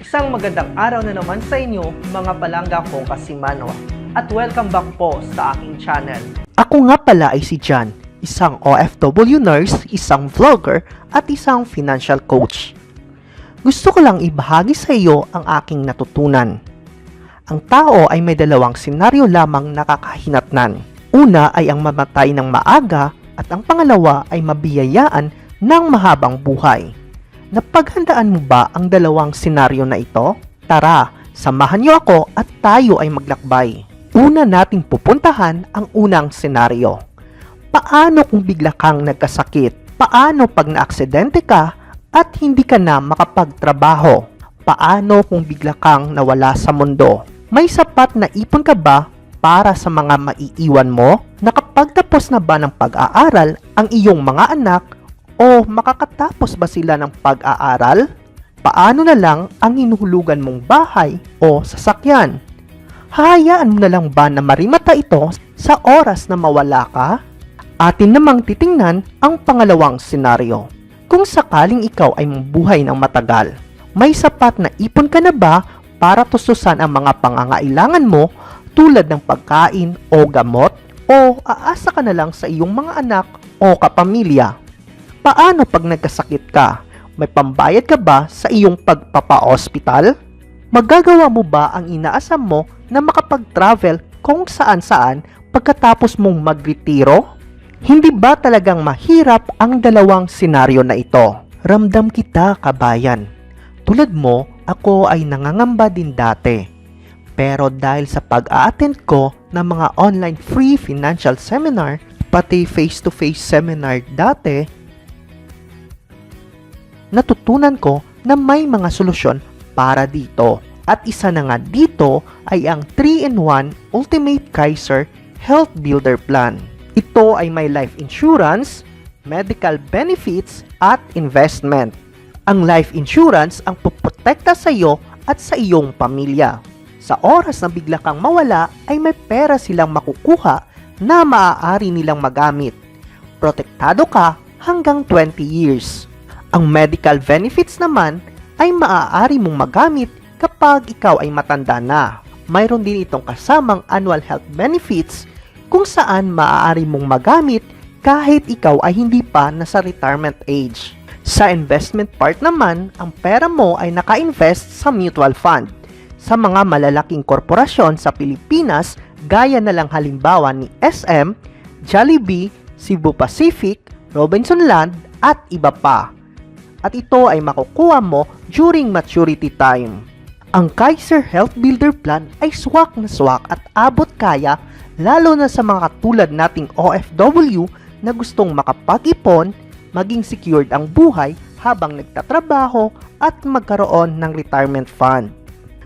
Isang magandang araw na naman sa inyo, mga palangga ko Kasimano. At welcome back po sa aking channel. Ako nga pala ay si John, isang OFW nurse, isang vlogger, at isang financial coach. Gusto ko lang ibahagi sa iyo ang aking natutunan. Ang tao ay may dalawang senaryo lamang nakakahinatnan. Una ay ang mamatay ng maaga at ang pangalawa ay mabiyayaan ng mahabang buhay. Napaghandaan mo ba ang dalawang senaryo na ito? Tara, samahan niyo ako at tayo ay maglakbay. Una nating pupuntahan ang unang senaryo. Paano kung bigla kang nagkasakit? Paano pag naaksidente ka at hindi ka na makapagtrabaho? Paano kung bigla kang nawala sa mundo? May sapat na ipon ka ba para sa mga maiiwan mo? Nakapagtapos na ba ng pag-aaral ang iyong mga anak o makakatapos ba sila ng pag-aaral? Paano na lang ang hinuhulugan mong bahay o sasakyan? Hayaan mo na lang ba na marimata ito sa oras na mawala ka? Atin namang titingnan ang pangalawang senaryo. Kung sakaling ikaw ay mabuhay ng matagal, may sapat na ipon ka na ba para tustusan ang mga pangangailangan mo tulad ng pagkain o gamot o aasa ka na lang sa iyong mga anak o kapamilya? Paano pag nagkasakit ka? May pambayad ka ba sa iyong pagpapa-hospital? Magagawa mo ba ang inaasam mo na makapag-travel kung saan-saan pagkatapos mong magretiro? Hindi ba talagang mahirap ang dalawang senaryo na ito? Ramdam kita, kabayan. Tulad mo, ako ay nangangamba din dati. Pero dahil sa pag-a-attend ko ng mga online free financial seminar, pati face-to-face seminar dati, natutunan ko na may mga solusyon para dito. At isa na nga dito ay ang 3-in-1 Ultimate Kaiser Health Builder Plan. Ito ay may life insurance, medical benefits, at investment. Ang life insurance ang puprotekta sa iyo at sa iyong pamilya. Sa oras na bigla kang mawala ay may pera silang makukuha na maaari nilang magamit. Protektado ka hanggang 20 years. Ang medical benefits naman ay maaari mong magamit kapag ikaw ay matanda na. Mayroon din itong kasamang annual health benefits kung saan maaari mong magamit kahit ikaw ay hindi pa nasa retirement age. Sa investment part naman, ang pera mo ay naka-invest sa mutual fund. Sa mga malalaking korporasyon sa Pilipinas, gaya na lang halimbawa ni SM, Jollibee, Cebu Pacific, Robinson Land, at iba pa. At ito ay makukuha mo during maturity time. Ang Kaiser Health Builder Plan ay swak na swak at abot kaya lalo na sa mga katulad nating OFW na gustong makapag-ipon, maging secured ang buhay habang nagtatrabaho at magkaroon ng retirement fund.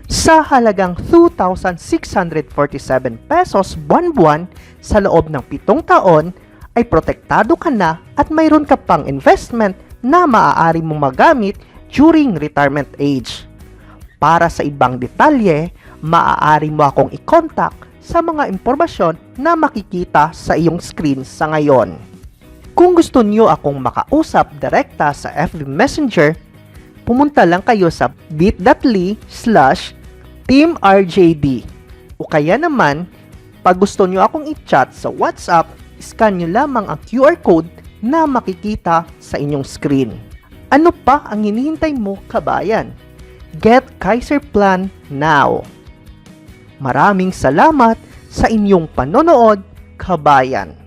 Sa halagang 2,647 pesos buwan-buwan sa loob ng pitong taon, ay protektado ka na at mayroon ka pang investment na maaari mong magamit during retirement age. Para sa ibang detalye, maaari mo akong i-contact sa mga impormasyon na makikita sa iyong screen sa ngayon. Kung gusto niyo akong makausap direkta sa FB Messenger, pumunta lang kayo sa bit.ly slash teamrjd. O kaya naman, pag gusto niyo akong i-chat sa WhatsApp, scan niyo lamang ang QR code na makikita sa inyong screen. Ano pa ang hinihintay mo, kabayan? Get Kaiser Plan now! Maraming salamat sa inyong panonood, kabayan!